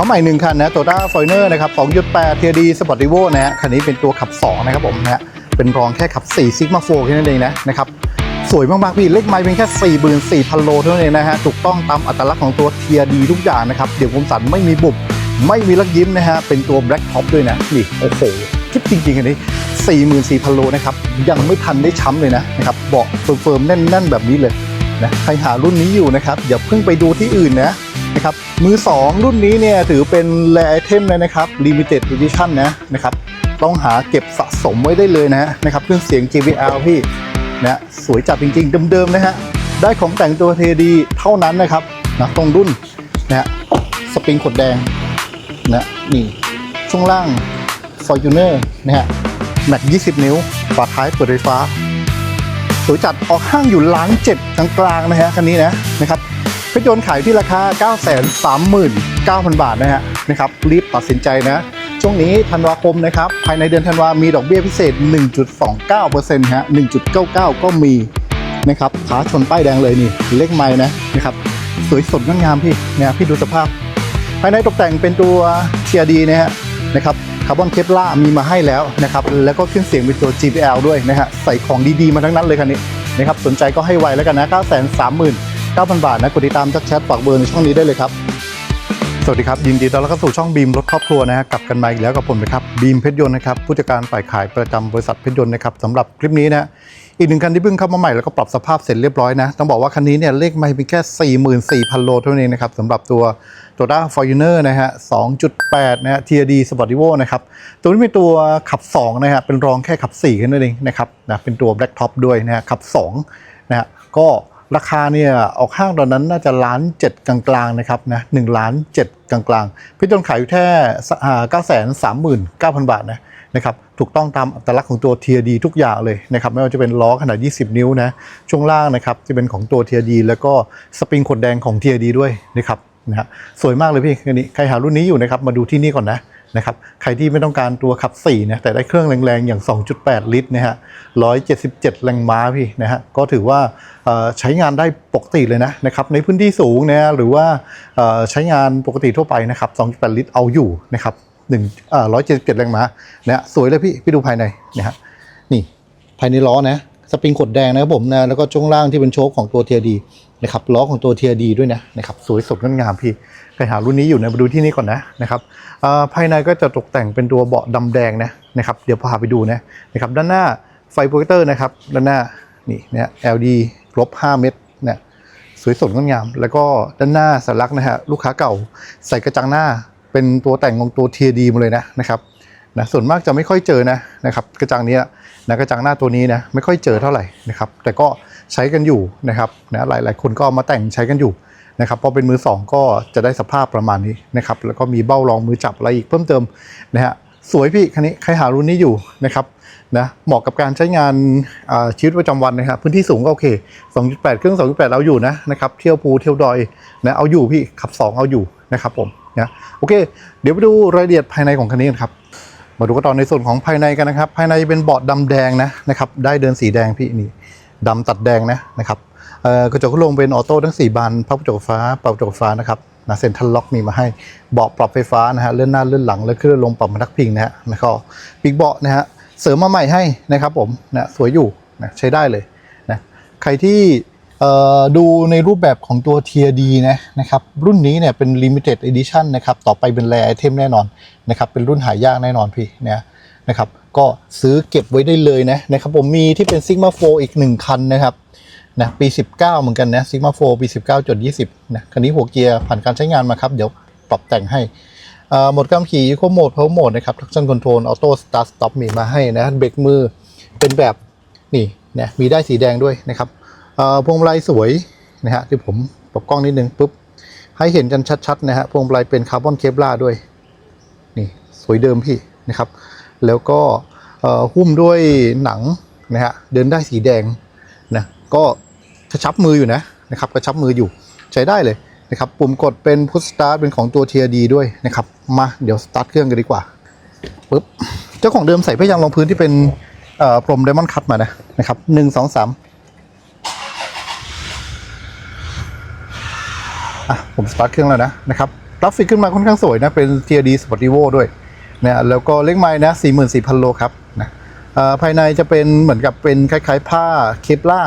เขาใหม่หนึ่งคันนะโตต้าฟอยเนอร์นะครับ2.8 TRD Sportivo นะฮะคันนี้เป็นตัวขับ 2 นะครับผมนะฮะเป็นรองแค่ขับ4 Sigma 4แค่นั้นเองนะนะครับสวยมากๆพี่เลขไม้เป็นแค่ 44,000 โลเท่านั้นเองนะฮะถูกต้องตามอัตลักษณ์ของตัวเทียดีทุกอย่างนะครับเดี๋ยวคมสันไม่มีบุบไม่มีลักยิ้มนะฮะเป็นตัว Black Top ด้วยนะนี่โอ้โหคิดจริงๆอันนี้44,000 โลนะครับยังไม่ทันได้ช้ำเลยนะนะครับเบาะเฟิร์มๆแน่น ๆ แบบนี้เลยนะใครหารุ่นนี้อยู่นะครับอย่าเพิ่งไปดูที่อื่นนะ นะครับ มือ 2 รุ่นนี้เนี่ยถือเป็นแรไอเทมเลยนะครับ Limited Edition นะนะครับ ต้องหาเก็บสะสมไว้ได้เลยนะนะครับเครื่องเสียง JBL พี่นะสวยจัดจริงๆ เดิมๆนะฮะ ได้ของแต่งตัวเทดีเท่านั้นนะครับนะตรงรุ่นนะฮะสปริงขดแดงนะนี่ช่วงล่าง Fortuner นะฮะแม็ก20 นิ้วฝาท้ายเปิดไฟฟ้า สวยจัดออกห้างอยู่ล้านเจ็ดกลางๆนะฮะคันนี้นะนะครับ รถยนต์ขายที่ราคา 939,000 บาทนะฮะนะครับรีบตัดสินใจนะ ช่วงนี้ธันวาคมนะครับ ภายในเดือนธันวามีดอกเบี้ยพิเศษ 1.29%ฮะ 1.99 ก็มีนะครับขาชนป้ายแดงเลยนี่ เลขไม้นะนะครับสวยสดงดงามพี่เนี่ยพี่ดูสภาพ ภายในตกแต่งเป็นตัวเทียดีนะฮะนะครับคาร์บอนเคปล่ามีมาให้แล้วนะครับแล้วก็เครื่องเสียงเป็นตัว GPL ด้วยนะฮะใส่ของดีๆมาทั้งนั้นเลยคันนี้นะครับสนใจก็ให้ไวแล้วกันนะ 9 3 9 0 0 0 9,000 บาทนะกดติดตามจักแชทฝากเบอร์ในช่องนี้ได้เลยครับสวัสดีครับ ยินดีต้อนรับเข้าสู่ช่องบีมรถครอบครัวนะฮะกลับกันมาอีกแล้วกับผมนะครับบีมเพชรยนต์นะครับผู้จัดการฝ่ายขายประจำบริษัทเพชรยนต์นะครับสำหรับคลิปนี้นะอีกหนึ่งคันที่เพิ่งเข้ามาใหม่แล้วก็ปรับสภาพเสร็จเรียบร้อยนะต้องบอกว่าคันนี้เนี่ยเลขไม่เพียงแค่ 44,000 โลเท่านั้นเองนะครับสำหรับตัว Toyota Fortuner นะฮะ 2.8 นะฮะ TRD Sportivo นะครับ ตัวนี้เป็นตัวขับ 2 นะฮะ เป็นรองแค่ขับ4แค่นั้นเองนะครับนะเป็นตัว Black Top ด้วยนะฮะขับ2นะฮะก็ ราคาเนี่ยออกห้างตอนนั้นน่าจะล้านเจ็ดกลางๆนะครับนะหนึ่งล้านเจ็ดกลางๆ พี่ต้นขายอยู่แค่เก้าแสนสามหมื่นเก้าพันบาทนะนะครับถูกต้องตามอัตลักษณ์ของตัว TRD ทุกอย่างเลยนะครับไม่ว่าจะเป็นล้อขนาด 20 นิ้วนะช่วงล่างนะครับจะเป็นของตัว TRD แล้วก็สปริงขดแดงของ TRD ด้วยนะครับนะฮะสวยมากเลยพี่คันนี้ใครหารุ่นนี้อยู่นะครับมาดูที่นี่ก่อนนะ นะครับ ใครที่ไม่ต้องการตัวขับ4นะแต่ได้เครื่องแรงๆ อย่าง 2.8 ลิตรนะฮะ 177 แรงม้าพี่นะฮะ ก็ถือว่าใช้งานได้ปกติเลยนะนะครับ ในพื้นที่สูงนะฮะหรือว่าใช้งานปกติทั่วไปนะครับ 2.8 ลิตรเอาอยู่นะครับ1เอ่อ177 แรงม้านะฮะ สวยเลยพี่ พี่ดูภายในนะฮะ นี่ภายในล้อนะ สปริงขดแดงนะครับผมนะ แล้วก็ช่วงล่างที่เป็นโชคของตัวเทียดี นะครับล้อของตัวเทียดีด้วยนะนะครับสวยสดงดงามพี่ใครหารุ่นนี้อยู่นะมาดูที่นี่ก่อนนะนะครับภายในก็จะตกแต่งเป็นตัวเบาะดำแดงนะนะครับเดี๋ยวพาไปดูนะนะครับด้านหน้าไฟโปรเจคเตอร์นะครับด้านหน้านี่นะ LED ลบ5เมตรนะสวยสดงดงาม แล้วก็ด้านหน้าสัญลักษณ์นะฮะลูกค้าเก่าใส่กระจังหน้าเป็นตัวแต่งของตัว TRD มาเลยนะนะครับนะส่วนมากจะไม่ค่อยเจอนะนะครับกระจังนี้นะกระจังหน้าตัวนี้นะไม่ค่อยเจอเท่าไหร่นะครับแต่ก็ ใช้กันอยู่นะครับนะหลายๆ คนก็เอามาแต่งใช้กันอยู่นะครับพอเป็นมือสองก็จะได้สภาพประมาณนี้นะครับแล้วก็มีเบ้ารองมือจับอะไรอีกเพิ่มเติมนะฮะสวยพี่คันนี้ใครหารุ่นนี้อยู่นะครับนะเหมาะกับการใช้งานชีวิตประจำวันนะครับพื้นที่สูงก็โอเค 2.8 เครื่อง 2.8 เอาอยู่นะนะครับเที่ยวภูเที่ยวดอยนะเอาอยู่พี่ขับ 2 เอาอยู่นะครับผมนะโอเค เดี๋ยวไปดูรายละเอียดภายในของคันนี้กันครับมาดูกันต่อในส่วนของภายในกันนะครับ ภายในเป็นเบาะดำแดงนะนะครับได้เดินสีแดงพี่นี่ ดำตัดแดงนะนะครับเกระจกลมเป็นออโต้ทั้ง 4 บานพับกระจกฟ้าปรับกระจกฟ้านะครับนะเซ็นทรัลล็อกมีมาให้เบาะปรับไฟฟ้านะฮะเลื่อนหน้าเลื่อนหลังและเลื่อนลงปรับมาทักพิงนะฮะแล้วก็ปีกเบาะนะฮะเสริมมาใหม่ให้นะครับผมนะสวยอยู่นะใช้ได้เลยนะใครที่ดูในรูปแบบของตัว TRD นะนะครับรุ่นนี้เนี่ยเป็น Limited Edition นะครับต่อไปเป็นแรไอเทมแน่นอนนะครับเป็นรุ่นหายากแน่นอนพี่นะนะครับ ก็ซื้อเก็บไว้ได้เลยนะนะครับผมมีที่เป็น Sigma 4 อีก 1 คันนะครับนะปี 19 เหมือนกันนะ Sigma 4ปี 19.20นะคันนี้หัวเกียร์ผ่านการใช้งานมาครับ เดี๋ยวปรับแต่งให้อ่อโหมดการขี่ Eco Mode Power Mode นะครับ Traction Control Auto Start Stop มีมาให้นะเบรกมือเป็นแบบนี่นะมีได้สีแดงด้วยนะครับอ่อพวงมาลัยสวยนะฮะที่ผมปรับกล้องนิดนึงปุ๊บให้เห็นกันชัดๆนะฮะพวงมาลัยเป็นคาร์บอนเคปลาด้วยนี่สวยเดิมพี่นะครับ แล้วก็หุ้มด้วยหนังนะฮะเดินได้สีแดงนะก็กระชับมืออยู่นะนะครับกระชับมืออยู่ใช้ได้เลยนะครับปุ่มกดเป็นพุชสตาร์ทเป็นของตัว TRD ด้วยนะครับมาเดี๋ยวสตาร์ทเครื่องกันดีกว่าปึ๊บเจ้าของเดิมใส่พยางรองพื้นที่เป็นพรมไดมอนด์คัตมานะนะครับหนึ่งสองสามอะผมสตาร์ทเครื่องแล้วนะนะครับกราฟิกขึ้นมาค่อนข้างสวยนะเป็น TRD Sportivo ด้วย นะแล้วก็เลขไม้นะ44,000โลครับนะภายในจะเป็นเหมือนกับเป็นคล้ายๆ ผ้าเคปล่า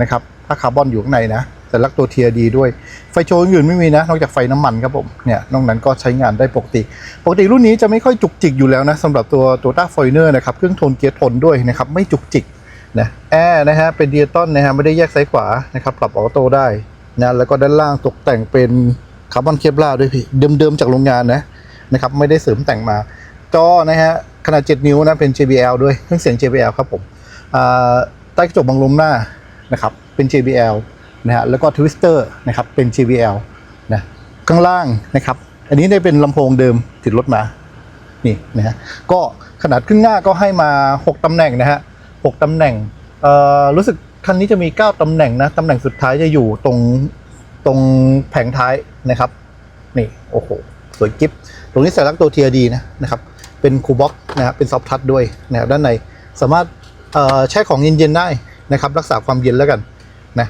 นะครับผ้าคาร์บอนอยู่ข้างในนะแต่ลักตัว TRD ด้วยไฟโชว์อื่นไม่มีนะนอกจากไฟน้ำมันครับผมเนี่ยนอกนั้นก็ใช้งานได้ปกติ ปกติรุ่นนี้จะไม่ค่อยจุกจิกอยู่แล้วนะสำหรับตัว Toyota f o r t u n e r นะครับเครื่องทนเกียร์ทนด้วยนะครับไม่จุกจิกนะแอร์นะฮะเป็นเดิจิตอลนะฮะไม่ได้แยกซ้ายขวานะครับปรับออโต้ได้นะแล้วก็ด้านล่างตกแต่งเป็นคาร์บอนเคปล่าด้วยพี่เดิมๆจากโรงงานนะ นะครับไม่ได้เสริมแต่งมา จอนะฮะขนาด 7 นิ้วนะเป็น JBL ด้วยเครื่องเสียง JBL ครับผมใต้กระจกบังลมหน้านะครับเป็น JBL นะฮะแล้วก็ทวิสเตอร์นะครับเป็น JBL นะข้างล่างนะครับ อันนี้ได้เป็นลำโพงเดิมติดรถมานี่นะฮะก็ขนาดขึ้นหน้าก็ให้มา 6ตำแหน่งนะฮะ6ตำแหน่งรู้สึกคันนี้จะมี 9ตำแหน่งนะตำแหน่งสุดท้ายจะอยู่ตรงตรงแผงท้ายนะครับ นี่โอ้โห วยกิฟตรงนี้ใส่ลักตัว TRD นะนะครับ เป็นคูบ็อกนะครับเป็นซอฟทัชด้วยนะครับด้านในสามารถแช่ของเย็นๆได้นะครับ รักษาความเย็นแล้วกันนะ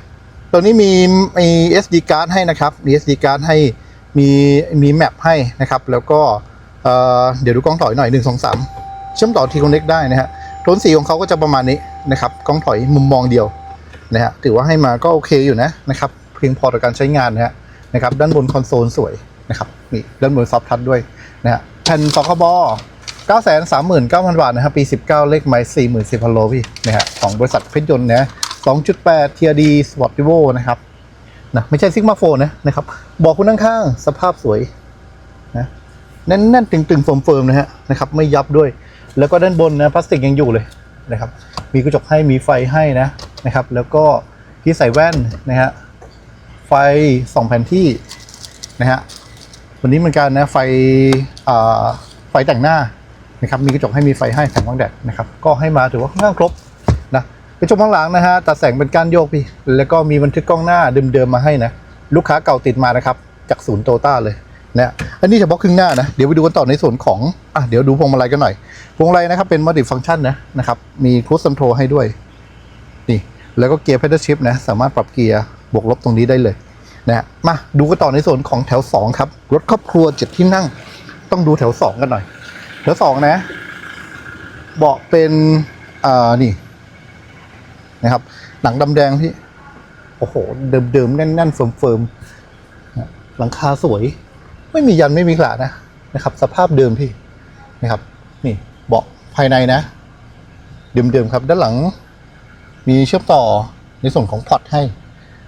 ตัวนี้มีมี SD card ให้นะครับมี SD card ให้มีมีแมปให้นะครับ แล้วก็เเดี๋ยวดูกล้องถอยหน่อย1 2 3 เชื่อมต่อทีคอนเน็กได้นะฮะโทนสีของเขาก็จะประมาณนี้นะครับกล้องถอยมุมมองเดียวนะฮะถือว่าให้มาก็โอเคอยู่นะนะครับ เพียงพอต่อการใช้งานนะฮะนะครับด้านบนคอนโซลสวย นะครับนี่ด้านบนซอฟทัชด้วยนะฮะแผ่นสคบ939,000 บาทนะครับปี 19 เลขไมล์40,000พันโลพี่นะฮะของบริษัทเพชรยนต์นะ2.8 TRD Sportivo นะครับนะไม่ใช่ซิกมาโฟนะนะครับ บอกคุณข้างๆสภาพสวยนะแน่นๆตึงๆเฟิร์มๆนะฮะนะครับ ไม่ยับด้วย แล้วก็ด้านบนนะพลาสติกยังอยู่เลยนะครับ มีกระจกให้มีไฟให้นะนะครับ แล้วก็ที่ใส่แว่นนะฮะไฟสองแผ่นที่นะฮะ วันนี้เหมือนกันนะไฟไฟแต่งหน้านะครับมีกระจกให้มีไฟให้แสงบังแดดนะครับก็ให้มาถือว่าค่อนข้างครบนะกระจกข้างหลังนะฮะตัดแสงเป็นก้านโยกพี่แล้วก็มีบันทึกกล้องหน้าเดิมๆมาให้นะลูกค้าเก่าติดมานะครับจากศูนย์โตต้าเลยนะอันนี้เฉพาะครึ่งหน้านะเดี๋ยวไปดูกันต่อในส่วนของอะเดี๋ยวดูพวงมาลัยกันหน่อยพวงมาลัยนะครับเป็นมัลติฟังก์ชันนะนะครับมีครู e คอนโทรให้ด้วยนี่แล้วก็เกียร์ pedal shift นะสามารถปรับเกียร์บวกลบตรงนี้ได้เลย นะมาดูกันต่อในส่วนของแถว 2 ครับ รถครอบครัวเจ็ดที่นั่ง ต้องดูแถว 2 กันหน่อย แถว 2 นะ เบาะเป็นอ่านี่ นะครับ หนังดำแดงพี่ โอ้โห เดิมๆ แน่นๆเฟิร์มๆหลังคาสวย ไม่มียันไม่มีกระนะนะครับ สภาพเดิมพี่นะครับ นี่เบาะภายในนะ เดิมๆ ครับ ด้านหลัง มีเชื่อมต่อในส่วนของพอร์ตให้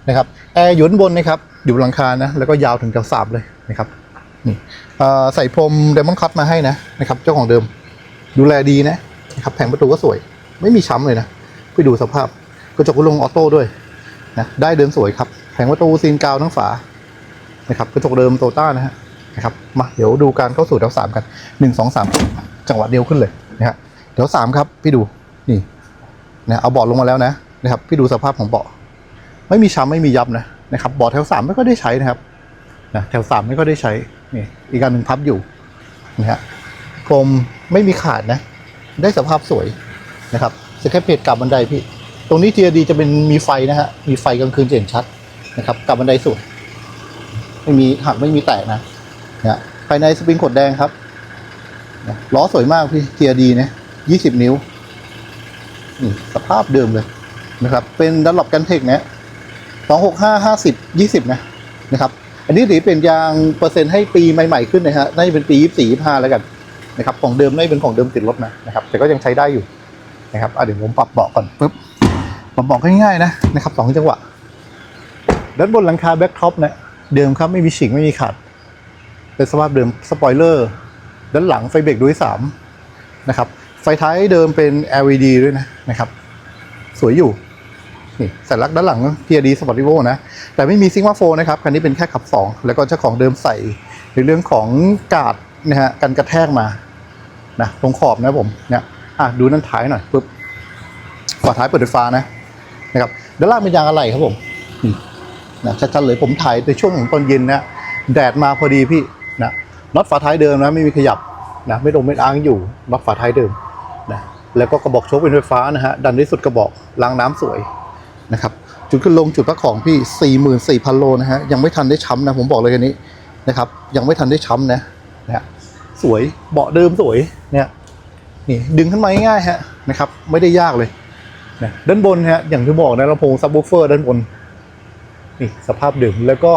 นะครับแอร์อยู่ด้านบนนะครับอยู่หลังคานะแล้วก็ยาวถึงแถวสามเลยนะครับนี่ใส่พรมไดมอนคัตมาให้นะนะครับเจ้าของเดิมดูแลดีนะนะครับแผงประตูก็สวย ไม่มีช้ำเลยนะไปดูสภาพกระจกลงออโต้ด้วยนะได้เดินสวยครับแผงประตูซีนกาวทั้งฝานะครับกระจกเดิมโตต้านะฮะนะครับมาเดี๋ยวดูการเข้าสู่แถวสามกันหนึ่งสองสามจังหวะเดียวขึ้นเลยนะฮะแถวสามครับพี่ดูนี่นะเอาเบาะลงมาแล้วนะนะครับพี่ดูสภาพของเบาะ ไม่มีช้ำไม่มียับนะนะครับเบาะแถวสามไม่ก็ได้ใช้นะครับนะแถวสามไม่ก็ได้ใช้นี่อีกการหนึ่งพับอยู่นะฮะพรมไม่มีขาดนะ ได้สภาพสวยนะครับสแคปเพจกลับบันไดพี่ ตรงนี้ TRD จะเป็นมีไฟนะฮะมีไฟกลางคืนเห็นชัดนะครับกลับบันไดสวยไม่มีหักไม่มีแตกนะนะภายในสปริงขดแดงครับนะล้อสวยมากพี่ TRD นะ20นิ้วนี่สภาพเดิมเลยนะครับ เป็นดันหลบกันเทคนะ 265 50 20นะนะครับ อันนี้ถือเป็นยางเปอร์เซ็นต์ให้ปีใหม่ๆขึ้นนะฮะน่าจะเป็นปี24 25แล้วกันนะครับของเดิมน่าจะเป็นของเดิมติดรถนะนะครับ แต่ก็ยังใช้ได้อยู่นะครับอะเดี๋ยวผมปรับเบาะก่อนปุ๊บปรับเบาะง่ายๆนะนะครับสองจังหวะด้านบนหลังคาแบ็คท็อปนะเดิมครับไม่มีฉีกไม่มีขาดเป็นสภาพเดิมสปอยเลอร์ด้านหลังไฟเบรกด้วยสามนะครับไฟท้ายเดิมเป็น LED ด้วยนะนะครับ สวยอยู่ นี่สัญลักษณ์ด้านหลัง TRD Sportivo นะ แต่ไม่มีซิง m าโฟนะครับ คันนี้เป็นแค่ขับ 2 แล้วก็เจ้าของเดิมใส่ในเรื่องของกาดนะฮะกันกระแทกมานะตรงขอบนะผมเนี่ยอะดูนั่นท้ายหน่อยปุ๊บฝาท้ายเปิดไฟฟ้านะนะครับด้านล่างเป็นยางอะไรครับผมนะชัดๆเลยผมถ่ายในช่วงของตอนเย็นนะแดดมาพอดีพี่นะน็อตฝาท้ายเดิมนะไม่มีขยับนะไม่ตรงไม่อ้างอยู่น็อตฝาท้ายเดิมนะแล้วก็กระบอกโชคเป็นไฟฟ้านะฮะดันที่สุดกระบอกล้างน้ำสวย นะครับจุดขึ้นลงจุดพักของพี่ 44,000 โลนะฮะยังไม่ทันได้ช้ำนะผมบอกเลยคันนี้นะครับ ยังไม่ทันได้ช้ำนะนะฮะสวยเบาะเดิมสวยเนี่ยนี่ดึงขึ้นมาง่ายๆฮะนะครับ ไม่ได้ยากเลยนะด้านบนฮะอย่างที่บอกนะลำโพงซับวูเฟอร์ด้านบนนี่สภาพเดิมแล้วก็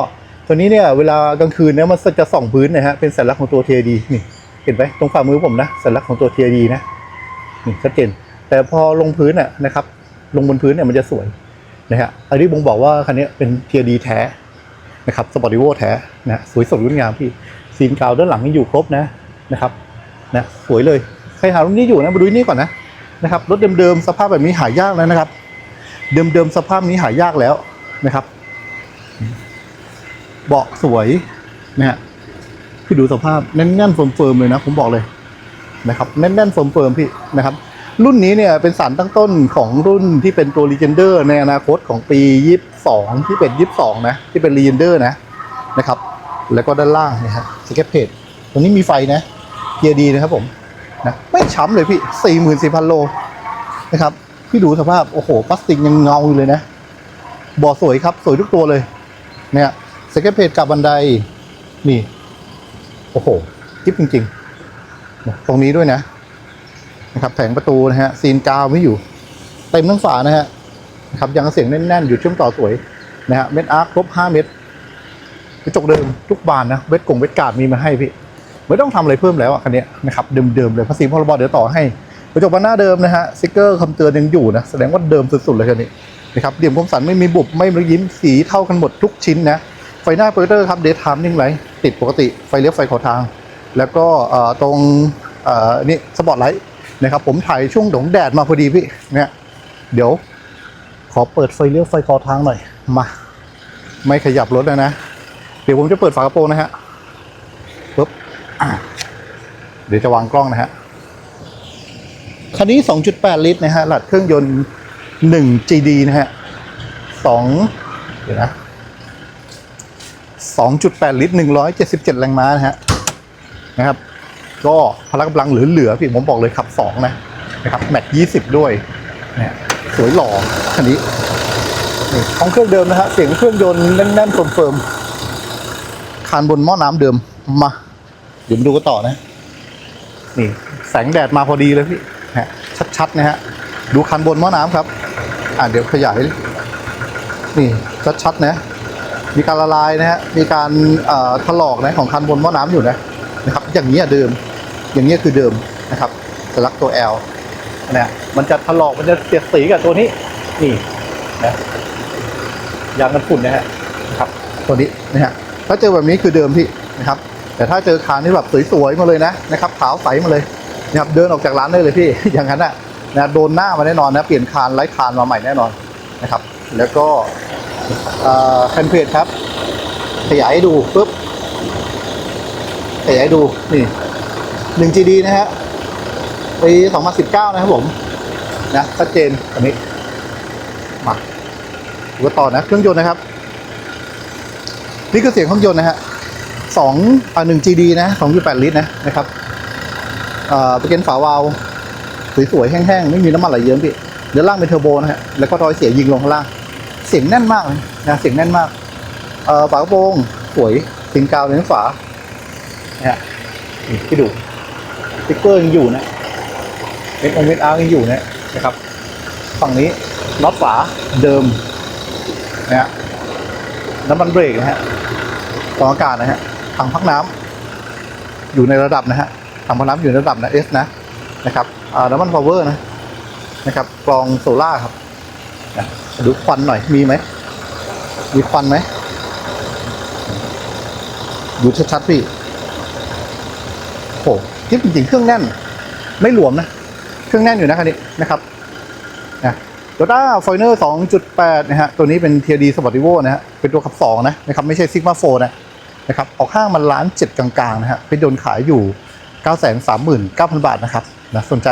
ตัวนี้เนี่ยเวลากลางคืนเนี่ยมันจะส่องพื้นนะฮะเป็นสัญลักษณ์ของตัว TID นี่เห็นไหมตรงฝ่ามือผมนะสัญลักษณ์ของตัว TID นะนี่ชัดเจนแต่พอลงพื้นอะนะครับ ลงบนพื้นเนี่ยมันจะสวย นะฮะอันนี้บ่งบอกว่าคันนี้เป็น TID แท้นะครับสปอร์ติโวแท้นะสวยสดงดงามพี่ซีนกาวด้านหลังยังอยู่ครบนะนะครับนะสวยเลยใครหารุ่นนี้อยู่นะมาดูนี่ก่อนนะนะครับรถเดิมๆสภาพแบบนี้หายากแล้วนะครับ เดิมๆสภาพนี้หายากแล้วนะครับ เบาะสวยนะฮะพี่ดูสภาพแน่นๆเฟิร์มๆเลยนะ ผมบอกเลยนะครับ แน่นๆเฟิร์มๆพี่นะครับ รุ่นนี้เนี่ยเป็นสารตั้งต้นของรุ่นที่เป็นตัว Legender ในอนาคตของปี 22 ที่เป็น 22 นะ ที่เป็น Legender นะนะครับ แล้วก็ด้านล่างนะฮะสเก็ตเพจตรงนี้มีไฟนะเกียร์ดีนะครับผมนะไม่ช้ำเลยพี่ 44,000 โลนะครับพี่ดูสภาพ โอ้โหพลาสติกยังเงาอยู่เลยนะเบาสวยครับ สวยทุกตัวเลยเนี่ยสเก็ตเพจกับบันไดนี่ โอ้โหทิปจริงๆ ตรงนี้ด้วยนะ นะครับแผงประตูนะฮะซีนกาวไม่อยู่ เต็มทั้งฝานะฮะนะครับยังเสียงแน่นๆ อยู่เชื่อมต่อสวยนะฮะเม็ดอาร์คครบ5เม็ดกระจกเดิมทุกบานนะเวทกงเวทการ์ดมีมาให้พี่ไม่ต้องทำอะไรเพิ่มแล้วอะคันนี้นะครับเดิมๆเลยภาษีพรบเดี๋ยวต่อให้กระจกบานหน้าเดิมนะฮะสติกเกอร์คำเตือนยังอยู่นะแสดงว่าเดิมสุดๆเลยคันนี้นะครับเดี่ยมคมสันไม่มีบุบไม่มียิ้มสีเท่ากันหมดทุกชิ้นนะไฟหน้าโปรเจคเตอร์ครับเดย์ไทม์นิ่งไลติดปกติไฟเลี้ยวไฟขอทาง แล้วก็ตรงนี่สปอตไลท์ นะครับผมถ่ายช่วงหลงแดดมาพอดีพี่เนี่ยเดี๋ยว ขอเปิดไฟเลี้ยวไฟขอทางหน่อยมา ไม่ขยับรถแล้วนะ เดี๋ยวผมจะเปิดฝากระโปรงนะฮะปุ๊บเดี๋ยวจะวางกล้องนะฮะคันนี้ 2.8 ลิตรนะฮะหลัดเครื่องยนต์ 1 GD นะฮะ2เดี๋ยวนะ2.8 ลิตร 177 แรงม้านะฮะนะครับ ก็พละกำลังเหลือๆพี่ผมบอกเลยขับ 2 นะนะครับแมตช์20ด้วยเนี่ยสวยหล่อคันนี้นี่ห้องเครื่องเดิมนะฮะเสียงเครื่องยนต์แน่นๆเฟิร์มๆคานบนหม้อน้ำเดิมมาเดี๋ยวมาดูกันต่อนะ นี่แสงแดดมาพอดีเลยพี่ฮะชัดๆนะฮะดูคันบนหม้อน้ำครับ อ่าเดี๋ยวขยาย นี่ชัดๆนะ มีการละลายนะฮะมีการเอ่อถลอกนะของคันบนหม้อน้ำอยู่นะนะครับ อย่างนี้ยเดิม อย่างนี้คือเดิมนะครับสลักตัว L นะมันจะถลอกมันจะเสียดสีกับตัวนี้นี่นะยางกันฝุ่นนะฮะนะครับตัวนี้นะฮะถ้าเจอแบบนี้คือเดิมพี่นะครับ แต่ถ้าเจอคานที่แบบสวยๆมาเลยนะนะครับขาวใสมาเลยนะครับเดินออกจากร้านได้เลยพี่ อย่างนั้นน่ะนะโดนหน้ามาแน่นอนนะเปลี่ยนคานไร้คานมาใหม่แน่นอนนะครับ แล้วก็แคนเพจครับ ขยายให้ดูปุ๊บขยายให้ดูนี่ หนึ่ง GD นะฮะปี 2019 นะครับผม นะชัดเจนอันนี้ มาดูต่อนะ เครื่องยนต์นะครับ นี่คือเสียงเครื่องยนต์นะฮะสองอ่าหนึ่ง GD นะสองจุดแปดลิตรนะนะครับเอ่อตะเกียงฝาวาลวสวยๆแห้งๆ ไม่มีน้ำมันไหลเยิ้มพี่เดี๋ยวล่างเป็นเทอร์โบนะฮะ แล้วก็รอยเสียยิงลงข้างล่าง เสียงแน่นมากนะเสียงแน่นมากเอ่อฝากระโปรงสวยสิงกาวในฝาเนี่ยที่ดู ติ๊กเกอร์ยังอยู่นะเม็ดองเม็ดอาร์ยังอยู่นะนะครับ ฝั่งนี้น็อตฝาเดิมนะฮะน้ำมันเบรกนะฮะกรองอากาศนะฮะถังพักน้ำอยู่ในระดับนะฮะถังพักน้ำอยู่ในระดับนะ S นะนะครับอ่าน้ำมันพาวเวอร์นะนะครับกรองโซล่าร์ครับนะดูควันหน่อยมีไหมมีควันไหมดูชัดๆพี่โอ้ ทิปจริงๆเครื่องแน่น ไม่หลวมนะ เครื่องแน่นอยู่นะคันนี้นะครับนะโตต้าไฟเนอร์2.8นะฮะ ตัวนี้เป็น TRD Sportivo นะฮะ เป็นตัวขับ2นะนะครับ ไม่ใช่ Sigma 4นะนะครับ ออกห้างมันล้านเจ็ดกลางๆนะฮะ เป็นโดนขายอยู่939,000บาทนะครับนะสนใจ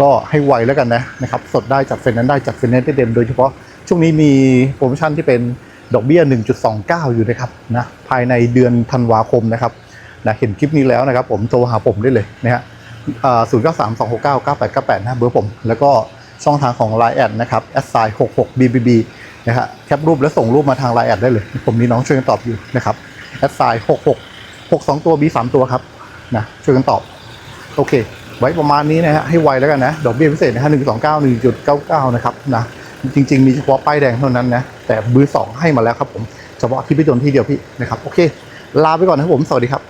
ก็ให้ไวแล้วกันนะนะครับ สดได้จัดเฟนนั้นได้จัดเฟนนั้นได้เต็มโดยเฉพาะช่วงนี้มีโปรโมชั่นที่เป็นดอกเบี้ย 1.29 อยู่นะครับนะภายในเดือนธันวาคมนะครับ นะเห็นคลิปนี้แล้วนะครับผมโทรหาผมได้เลยนะฮะศูนย์เก้าสามสองหกเก้าเก้าแปดเก้าแปดนะเบอร์ผม แล้วก็ช่องทางของ Line แอดนะครับแอดไซน์หกหกบีบีบีนะฮะแคปรูปแล้วส่งรูปมาทาง Line แอดได้เลย ผมมีน้องช่วยกันตอบอยู่นะครับแอดไซน์หกหกหกสองตัว B สามตัวครับนะช่วยกันตอบ โอเค ไว้ประมาณนี้นะฮะให้ไวแล้วกันนะดอกเบี้ยพิเศษนะฮะหนึ่งสองเก้าหนึ่งจุดเก้าเก้านะครับนะจริง ๆ มีเฉพาะป้ายแดงเท่านั้นนะแต่มือสองให้มาแล้วครับผมเฉพาะที่พี่จนที่เดียวพี่นะครับโอเค ลาไปก่อนนะครับผมสวัสดีครับ